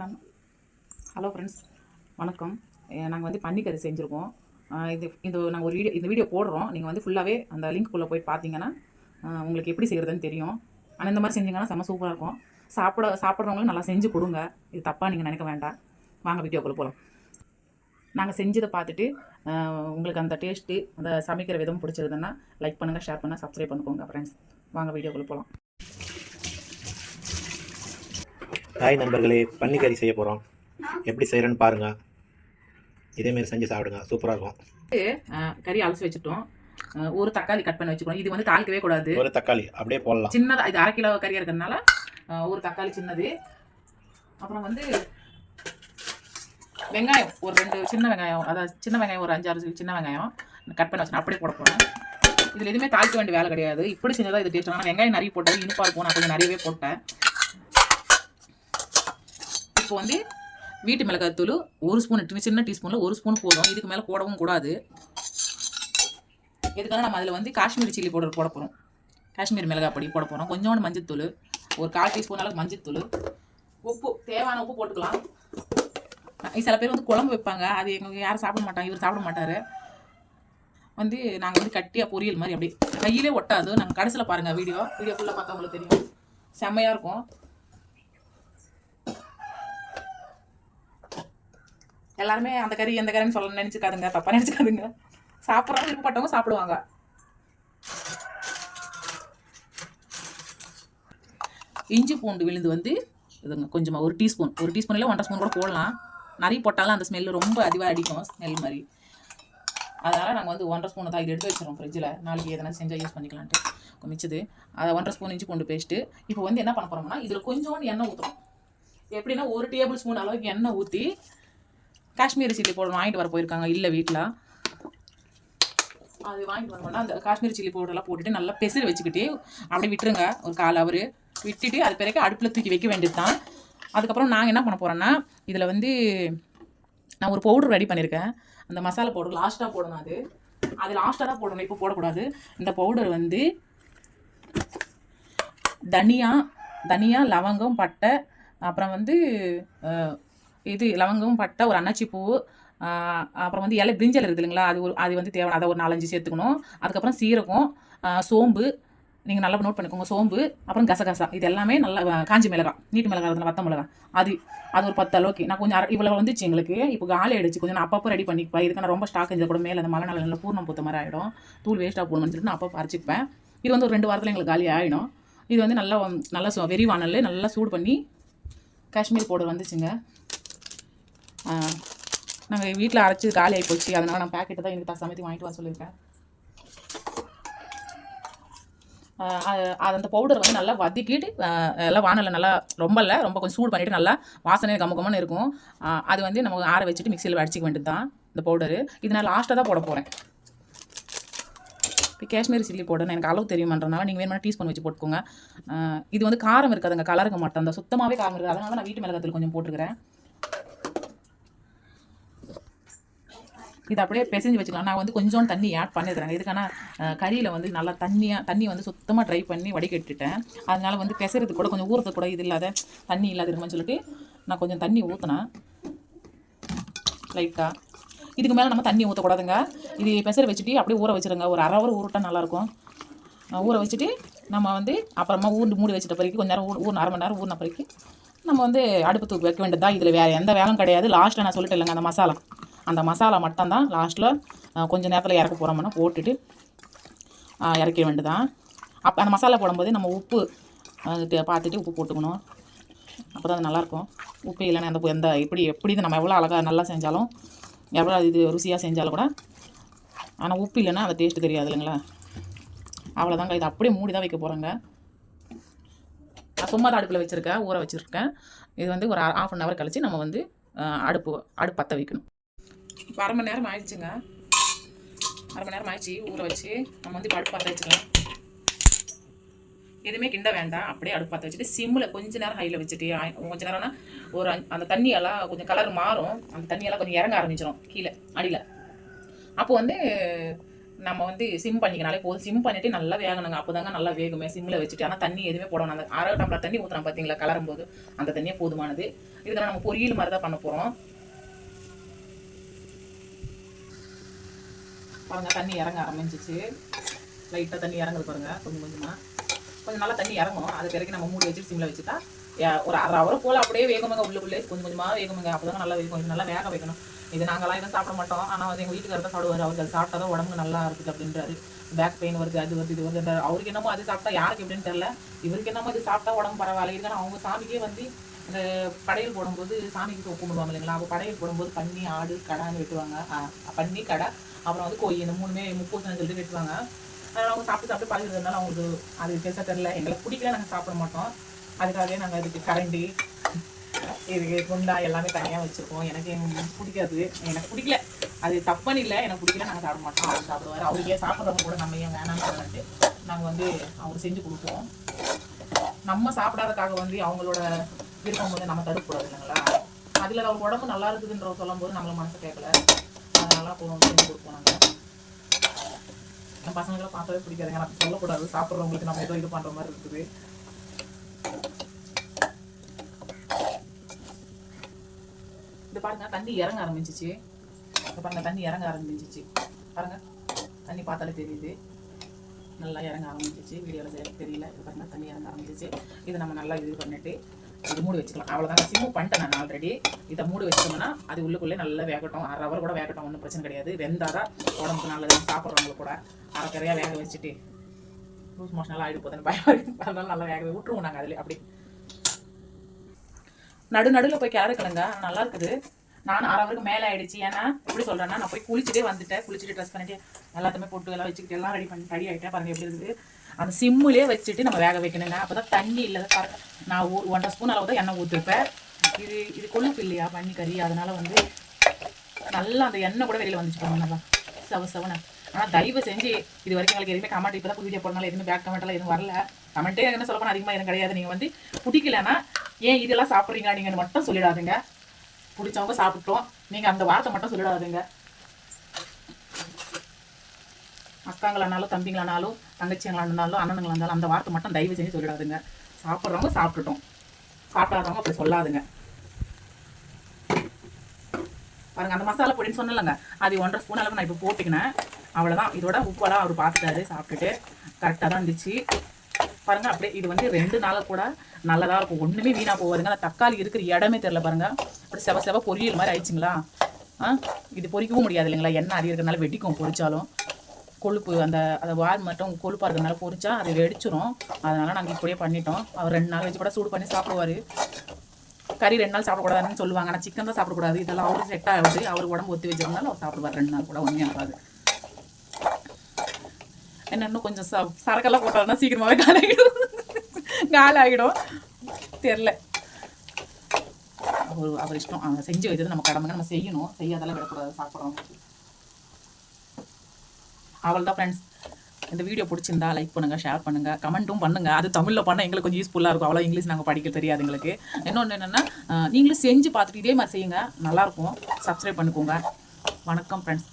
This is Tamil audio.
நான் ஹலோ ஃப்ரெண்ட்ஸ் வணக்கம். நாங்கள் வந்து பன்னிக்கறி செஞ்சுருக்கோம். இது இது நாங்கள் ஒரு வீடியோ இந்த வீடியோ போடுறோம். நீங்கள் வந்து ஃபுல்லாகவே அந்த லிங்க்குள்ளே போய் பார்த்தீங்கன்னா உங்களுக்கு எப்படி செய்கிறதுன்னு தெரியும். ஆனால் இந்த மாதிரி செஞ்சிங்கன்னா செம்ம சூப்பராக இருக்கும். சாப்பிட சாப்பிட்றவங்களும் நல்லா செஞ்சு கொடுங்க. இது தப்பாக நீங்கள் நினைக்க வேண்டாம். வாங்க வீடியோக்குள்ளே போகலாம் நாங்கள் செஞ்சதை பார்த்துட்டு உங்களுக்கு அந்த டேஸ்ட்டு அந்த சமைக்கிற விதம் பிடிச்சிருதுன்னா லைக் பண்ணுங்கள் ஷேர் பண்ணுங்கள் சப்ஸ்கிரைப் பண்ணிக்கோங்க ஃப்ரெண்ட்ஸ் வாங்க வீடியோக்குள்ளே போகலாம் ஹாய் நண்பர்களே பன்னிக்கறி செய்ய போகிறோம் எப்படி செய்கிறேன்னு பாருங்கள் இதேமாரி செஞ்சு சாப்பிடுங்க. சூப்பராக இருக்கும். கறி அலசி வச்சுட்டோம். ஒரு தக்காளி கட் பண்ணி வச்சுக்கணும். இது வந்து தாளிக்கவே கூடாது. ஒரு தக்காளி அப்படியே போடலாம். சின்னதா இது அரை கிலோ கறியா இருக்கிறதுனால ஒரு தக்காளி சின்னது. அப்புறம் வந்து வெங்காயம் ஒரு ரெண்டு சின்ன வெங்காயம் அதாவது சின்ன வெங்காயம் ஒரு அஞ்சாறு சின்ன வெங்காயம் கட் பண்ணி வச்சு அப்படியே போட போகிறேன் இதில் எதுவுமே தாளிக்க வேண்டிய வேலை கிடையாது. இப்படி செஞ்சதா இது டேஸ்ட். ஆனால் வெங்காயம் நிறைய போட்டது இனிப்பாக இருக்கும். நான் கொஞ்சம் நிறையவே போட்டேன். இப்போ வந்து வீட்டு மிளகாத்தூள் ஒரு ஸ்பூன் சின்ன டீஸ்பூனில் ஒரு ஸ்பூன் போதும். இதுக்கு மேலே போடவும் கூடாது. எதுக்காக நம்ம அதில் வந்து காஷ்மீரி சில்லி பவுடர் போட போகிறோம் காஷ்மீர் மிளகாய் பொடி போட போகிறோம் கொஞ்சோண்டு மஞ்சத்தூள் ஒரு கால் டீஸ்பூன் அளவுக்கு மஞ்சத்தூள். உப்பு தேவையான உப்பு போட்டுக்கலாம். சில பேர் வந்து குழம்பு வைப்பாங்க. அது எங்களுக்கு யாரும் சாப்பிட மாட்டாங்க. இவர் சாப்பிட மாட்டார். வந்து நாங்கள் வந்து கட்டியாக பொரியல் மாதிரி அப்படியே கையிலே ஒட்டாது. நாங்கள் கடைசியில் பாருங்கள் வீடியோ. வீடியோ ஃபுல்லாக பார்த்தா உங்களுக்கு தெரியும். செம்மையாக இருக்கும். எல்லாருமே அந்த கறி எந்த கறின்னு சொல்ல நினச்சிக்காதுங்க. தப்பாக நினச்சிக்காதுங்க. சாப்பிட்றவங்க விருப்பப்பட்டவங்க சாப்பிடுவாங்க. இஞ்சி பூண்டு விழுந்து வந்து இதுங்க கொஞ்சமாக ஒரு டீஸ்பூன். ஒரு டீஸ்பூன் இல்லை ஒன்றரை ஸ்பூன் கூட போடலாம். நிறைய போட்டாலும் அந்த ஸ்மெல்லு ரொம்ப அதிகமாக அடிக்கும் ஸ்மெல் மாதிரி. அதனால் நாங்கள் வந்து ஒன்றரை ஸ்பூன் தான் இது எடுத்து வச்சிடறோம் ஃப்ரிட்ஜில் நாளைக்கு எதனா செஞ்சால் யூஸ் பண்ணிக்கலான்ட்டு. மிச்சது. அதை ஒன்றரை ஸ்பூன் இஞ்சி பூண்டு பேஸ்ட்டு இப்போ வந்து என்ன பண்ண போகிறோம்னா இதில் கொஞ்சோண்டு எண்ணெய் ஊற்றுறோம் எப்படின்னா ஒரு டேபிள் ஸ்பூன் அளவுக்கு எண்ணெய் ஊற்றி காஷ்மீரி சில்லி பவுடர் வாங்கிட்டு வர போயிருக்காங்க இல்லை வீட்டில் அது வாங்கிட்டு வரணும்னா அந்த காஷ்மீரி சில்லி பவுடர்லாம் போட்டுட்டு நல்லா பெசர் வச்சுக்கிட்டு அப்படியே விட்டுருங்க ஒரு கால் அவர். விட்டுட்டு அது பிறகு அடுப்பில் தூக்கி வைக்க வேண்டியது தான் அதுக்கப்புறம் நாங்கள் என்ன பண்ண போகிறோன்னா இதில் வந்து நான் ஒரு பவுடர் ரெடி பண்ணியிருக்கேன் அந்த மசாலா பவுடர் லாஸ்ட்டாக போடணும் அது. அது லாஸ்ட்டாக தான் போடணும் இப்போ போடக்கூடாது. இந்த பவுடர் வந்து தனியா தனியா லவங்கம் பட்டை அப்புறம் வந்து இது லவங்கம் பட்டை ஒரு அன்னாச்சி பூ அப்புறம் வந்து இலை பிரிஞ்சல் இருக்குது இல்லைங்களா? அது ஒரு அது வந்து தேவை அதை ஒரு நாலஞ்சு சேர்த்துக்கணும். அதுக்கப்புறம் சீரகம் சோம்பு நீங்கள் நல்லா நோட் பண்ணிக்கோங்க சோம்பு அப்புறம் கசகசா. இது எல்லாமே நல்லா காஞ்சி மிளகா நீட்டு மிளகா இருந்தால் வத்த மிளகா அது அது ஒரு பத்து அளவுக்கு. நான் கொஞ்சம் அரை- இவ்வளோ வந்துச்சு எங்களுக்கு. இப்போ காலி ஆயிடுச்சு. கொஞ்சம் நான் அப்பப்போ ரெடி பண்ணிப்பேன் இதுக்கு நான் ரொம்ப ஸ்டாக் இருந்தது கூட மேலே அந்த மழை நாள் நல்லா பூர்ணம் பூத்த மாதிரி ஆகிடும் தூள் வேஸ்ட்டாக போடணும்னு சொல்லிட்டு நான் அப்பப்போ அரைச்சிப்பேன் இது வந்து ஒரு ரெண்டு வாரத்தில் எங்களுக்கு காலி ஆகிடும் இது வந்து நல்லா நல்லா சு- வெறி நல்லா சூடு பண்ணி காஷ்மீர் பவுடர் வந்துச்சுங்க. நாங்கள் வீட்டில் அரைச்சி காலி ஆகி போச்சு. அதனால் நான் பேக்கெட்டு தான் எனக்கு சமைத்து வாங்கிட்டு வர சொல்லியிருக்கேன். அது- அது அந்த பவுடர் வந்து நல்லா வதக்கிட்டு எல்லாம் வானலில் நல்லா ரொம்ப இல்லை ரொம்ப கொஞ்சம் சூடு பண்ணிவிட்டு நல்லா வாசனை கமகமான இருக்கும். அது வந்து நம்ம ஆற வச்சுட்டு மிக்சியில் அடிச்சிக்க வேண்டியது தான் இந்த பவுடரு இது நான் லாஸ்ட்டாக தான் போட போகிறேன் இப்போ காஷ்மீரி சில்லி பவுடர் எனக்கு அளவு தெரியுமன்றனால நீங்கள் வேணுமா டீஸ்பூன் வச்சு போட்டுக்கோங்க. இது வந்து காரம் இருக்காதுங்க கலருங்க மாட்டேன். அந்த சுத்தமாகவே காரம் இருக்குது. அதனால நான் வீட்டு மிளகாத்தூள் கொஞ்சம் போட்டுருக்கிறேன் இது அப்படியே பிசைஞ்சு வச்சுக்கலாம். நான் வந்து கொஞ்சோண்டு தண்ணி ஆட் பண்ணிடுறேன். இதுக்கான கறியில் வந்து நல்லா தண்ணியாக தண்ணி வந்து சுத்தமாக ட்ரை பண்ணி வடிகட்டுட்டேன். அதனால் வந்து பிசைறதுக்கு கூட கொஞ்சம் ஊறுறது கூட இது இல்லாத தண்ணி இல்லாத இருக்குன்னு சொல்லிட்டு நான் கொஞ்சம் தண்ணி ஊற்றினேன் லைட்டாக இதுக்கு மேலே நம்ம தண்ணி ஊற்றக்கூடாதுங்க இது பெசர் வச்சுட்டு அப்படியே ஊற வச்சிருங்க. ஒரு அரை ஹவர் ஊறிட்டா நல்லாயிருக்கும் ஊற வச்சுட்டு நம்ம வந்து அப்புறமா ஊண்டு மூடி வச்சிட்ட பிறகு கொஞ்ச நேரம் ஊர் ஊர் அரை மணி நேரம் ஊறின பிறகு நம்ம வந்து அடுப்பு தூக்கி வைக்க வேண்டியது இதில் வேறு எந்த வேலையும் கிடையாது. லாஸ்ட்டில் நான் சொல்லிட்டு இல்லைங்க அந்த மசாலா. அந்த மசாலா மட்டும்தான் லாஸ்ட்டில் கொஞ்சம் நேரத்தில் இறக்க போகிறோம்னா போட்டுட்டு இறக்க வேண்டியதான் அப்போ அந்த மசாலா போடும்போது நம்ம உப்பு பார்த்துட்டு உப்பு போட்டுக்கணும். அப்போ தான் அது நல்லாயிருக்கும். உப்பு இல்லைன்னா எந்த எந்த எப்படி எப்படி இது நம்ம எவ்வளோ அழகாக நல்லா செஞ்சாலும் எவ்வளோ இது ருசியாக செஞ்சாலும் கூட ஆனால் உப்பு இல்லைன்னா அந்த டேஸ்ட்டு தெரியாது இல்லைங்களா? அவ்வளோதாங்க இது அப்படியே மூடி தான் வைக்க போகிறேங்க நான் சும்மா தான் அடுப்பில் வச்சுருக்கேன் ஊற வச்சுருக்கேன். இது வந்து ஒரு ஆஃப் அன் ஹவர் கழித்து நம்ம வந்து அடுப்பு அடுப்பு பற்ற வைக்கணும். அரை மணி நேரம் ஆயிடுச்சுங்க. அரை மணி நேரம் ஆயிடுச்சு ஊற வச்சு நம்ம வந்து இப்போ அடுப்பு வச்சுக்கலாம். எதுவுமே கிண்ட வேண்டாம் அப்படியே அடுப்பு வச்சுட்டு சிம்மில் கொஞ்ச நேரம் ஹையில் வச்சுட்டு கொஞ்ச நேரம்னா ஒரு அஞ்சு- அந்த தண்ணியெல்லாம் கொஞ்சம் கலர் மாறும். அந்த தண்ணியெல்லாம் கொஞ்சம் இறங்க ஆரம்பிச்சிடும் கீழே அடியில். அப்போ வந்து நம்ம வந்து சிம் பண்ணிக்கனாலே போதும். சிம் பண்ணிட்டு நல்லா வேகணுங்க. அப்போதாங்க நல்லா வேகுமே சிம்மில் வச்சுட்டு. ஆனால் தண்ணி எதுவுமே போடணும் அந்த அரை டம்ளர் தண்ணி ஊற்றுறோம் பார்த்தீங்களா கலரும் போது அந்த தண்ணியே போதுமானது. இதுக்கு நம்ம பொரியல் மாதிரி தான் பண்ண போகிறோம் பாருங்க தண்ணி இறங்க ஆரம்பிச்சிச்சு. லைட்டாக தண்ணி இறங்குது பாருங்க கொஞ்சம் கொஞ்சமாக கொஞ்சம் நல்லா தண்ணி இறங்கும். அது பிறகு நம்ம மூடி வச்சு சிம்மில் வச்சுட்டா ஒரு அரை ஹவர் போல் அப்படியே வேகமுங்க உள்ளுக்குள்ளே. கொஞ்சம் கொஞ்சமாக வேகமுங்க. அப்போ நல்லா வேகும். இது நல்லா வேக வைக்கணும். இது நாங்களாம் எதுவும் சாப்பிட மாட்டோம். ஆனால் வந்து எங்கள் வீட்டுக்காரர் தான் சாப்பிடுவார். அவருக்கு அது சாப்பிட்டா தான் உடம்புக்கு நல்லா இருக்குது அப்படின்றாரு. பேக் பெயின் வருது அது வருது இது வருது அவருக்கு என்னமோ அது சாப்பிட்டா யாருக்கு எப்படின்னு தெரில இவருக்கு என்னமோ இது சாப்பிட்டா உடம்பு பரவாயில்ல. இதுக்கான அவங்க சாமிக்கே வந்து இந்த படையல் போடும்போது சாமிக்கு கும்பிடுவாங்க இல்லைங்களா? அப்போ படையல் போடும்போது பன்னி ஆடு கடான்னு வெட்டுவாங்க. பன்னி கடை. அப்புறம் வந்து கோழி இந்த மூணுமே முப்பூசணம் சொல்லிட்டு வெட்டுவாங்க. அதனால் அவங்க சாப்பிட்டு சாப்பிட்டு பழகிறதுனால அவங்களுக்கு அது பெருசாக தெரில எங்களுக்கு பிடிக்கல நாங்கள் சாப்பிட மாட்டோம். அதுக்காகவே நாங்கள் அதுக்கு கரண்டி இதுக்கு குண்டா எல்லாமே தனியாக வச்சுருக்கோம் எனக்கு பிடிக்காது. எனக்கு பிடிக்கல. அது தப்புன்னு இல்லை. எனக்கு பிடிக்கல நாங்கள் சாப்பிட மாட்டோம். அவர் சாப்பிடுவார். அவருக்கே ஏன் சாப்பிட்றவங்க கூட நம்ம ஏன் வேணாம்னு சொல்லிட்டு நாங்கள் வந்து அவர் செஞ்சு கொடுப்போம். நம்ம சாப்பிடாதக்காக வந்து அவங்களோட விருப்பம் வந்து நம்ம தடுக்கக்கூடாது இல்லைங்களா? அதில் அவங்க உடம்பு நல்லா இருக்குதுன்ற சொல்லும்போது நம்மள மனசு கேட்கல அதனால அப்போ செஞ்சு கொடுப்போம் நாங்கள் என் பசங்களை பார்க்கவே பிடிக்காதுங்க நான் சொல்லக்கூடாது. சாப்பிட்றவங்களுக்கு நம்ம ஏதோ இது பண்ணுற மாதிரி இருக்குது. இது பாருங்க தண்ணி இறங்க ஆரம்பிச்சிச்சு. இப்போ பாருங்க தண்ணி இறங்க ஆரம்பிச்சிச்சு. பாருங்க தண்ணி பார்த்தாலே தெரியுது. நல்லா இறங்க ஆரம்பிச்சிச்சு. வீடியோவில் தெரியல. இது பாருங்க தண்ணி இறங்க ஆரம்பிச்சிச்சு. இதை நம்ம நல்லா இது பண்ணிட்டு இது மூடி வச்சுக்கலாம். அவ்வளோதான் சிம்மு பண்ணிட்டேன் நான் ஆல்ரெடி இதை மூடி வச்சோம்னா அது உள்ளுக்குள்ளே நல்லா வேகட்டும். அரை ஹவர் கூட வேகட்டும். ஒன்றும் பிரச்சனை கிடையாது. வெந்தாதான் உடம்புக்கு நல்லது. சாப்பிட்றவங்க கூட. அரைக்கறையாக வேக வச்சுட்டு. லூஸ் மோஷன் எல்லாம் ஆகிடு போதுன்னு பயம். அதனால நல்லா வேக விட்டுருவோம் நாங்கள் அதில் அப்படி நடு நடுவில் போய் கிளறுக்கணுங்க நல்லா இருக்குது. நான் அரை வரைக்கும் மேலே ஆயிடுச்சு. ஏன்னா எப்படி சொல்கிறேன்னா நான் போய் குளிச்சுட்டே வந்துட்டேன். குளிச்சுட்டு ட்ரெஸ் பண்ணிட்டு எல்லாத்தையுமே போட்டு எல்லாம் வச்சுக்கிட்டு எல்லாம் ரெடி பண்ணி ரெடி ஆகிட்டேன் பாருங்கள் எப்படி இருக்குது. அந்த சிம்முலேயே வச்சுட்டு நம்ம வேக வைக்கணுங்க. அப்போ தான் தண்ணி இல்லை பாருங்க. நான் ஒரு ஒன்றரை ஸ்பூன் அளவு தான் எண்ணெய் ஊற்றிருப்பேன் இது இது கொழுப்பு இல்லையா பண்ணி கறி அதனால வந்து நல்லா அந்த எண்ணெய் கூட வெளியில் வந்துச்சு பாருங்க நல்லா. சவ சவனை ஆனால் தயவு செஞ்சு இது வரைக்கும் எங்களுக்கு எதுவுமே கமெண்ட் இப்போ தான் வீடியோ போடனால எதுவுமே பேக் கமெண்ட்லாம் எதுவும் வரல. கமெண்ட்டே என்ன சொல்ல போனால் அதிகமாக எதுவும் கிடையாது. நீங்கள் வந்து பிடிக்கலன்னா ஏன் இதெல்லாம் சாப்பிட்றீங்க நீங்கள் மட்டும் சொல்லிடாதுங்க. பிடிச்சவங்க சாப்பிட்டோம். நீங்கள் அந்த வார்த்தை மட்டும் சொல்லிடாதுங்க. அக்காங்களானாலும் தம்பிங்களானாலும் தங்கச்சிங்களானாலும் அண்ணனுங்களா இருந்தாலும் அந்த வார்த்தை மட்டும் தயவு செஞ்சு சொல்லிடாதுங்க. சாப்பிட்றவங்க சாப்பிட்டுட்டோம் சாப்பிடாதவங்க அப்படி சொல்லாதுங்க. பாருங்க அந்த மசாலா பொடின்னு சொன்னலங்க அது ஒன்றரை ஸ்பூன் அளவு நான் இப்போ போட்டுக்கினேன். அவ்வளோதான் இதோட உப்பெல்லாம் அவர் பார்த்துட்டாரு சாப்பிட்டுட்டு கரெக்டாக தான் இருந்துச்சு. பாருங்க அப்படியே இது வந்து ரெண்டு நாளாக கூட நல்லதாக இருக்கும். ஒன்றுமே வீணாக போகாதுங்க. அந்த தக்காளி இருக்கிற இடமே தெரில பாருங்க. அப்படி செவ செவ பொரியல் மாதிரி ஆயிடுச்சுங்களா? ஆ? இது பொரிக்கவும் முடியாது இல்லைங்களா? எண்ணெய் அறி இருக்கிறனால வெட்டிக்கும் பொரிச்சாலும். கொழுப்பு அந்த அந்த வால் மட்டும் கொழுப்பாக இருக்கிறதுனால பொறிச்சா அது வெடிச்சிரும். அதனால் நாங்கள் இப்படியே பண்ணிட்டோம். அவர் ரெண்டு நாள் வச்சு கூட சூடு பண்ணி சாப்பிடுவாரு. கறி ரெண்டு நாள் சாப்பிடக்கூடாதுன்னு சொல்லுவாங்க. ஆனால் சிக்கன் தான் சாப்பிடக்கூடாது. இதெல்லாம் அவருக்கு செட் ஆகுது. அவர் உடம்பு ஒத்தி வச்சிருந்தாலும் அவர் சாப்பிடுவார். ரெண்டு நாள் கூட ஒன்றே ஆகாது. என்ன இன்னும் கொஞ்சம் ச சரக்கெல்லாம் போட்டாருன்னா சீக்கிரமாகவே காலாகிடும் காலாகிடும் தெரில அவர் அவர் இஷ்டம். அவங்க செஞ்சு வைத்தது நம்ம கடமைங்க நம்ம செய்யணும். செய்யாதெல்லாம் விடக்கூடாது. சாப்பிட்றோம் அவ்வளோதான் தான் ஃப்ரெண்ட்ஸ் இந்த வீடியோ பிடிச்சிருந்தா லைக் பண்ணுங்கள் ஷேர் பண்ணுங்கள் கமெண்ட்டும் பண்ணுங்கள் அது தமிழில் பண்ணால் எங்களுக்கு கொஞ்சம் யூஸ்ஃபுல்லாக இருக்கும். அவ்வளோ இங்கிலீஷ் நாங்கள் படிக்க தெரியாது எங்களுக்கு. இன்னொன்று என்னென்னா நீங்களும் செஞ்சு பார்த்துட்டு இதே மாதிரி செய்யுங்க. நல்லாயிருக்கும் சப்ஸ்கிரைப் பண்ணிக்கோங்க. வணக்கம் ஃப்ரெண்ட்ஸ்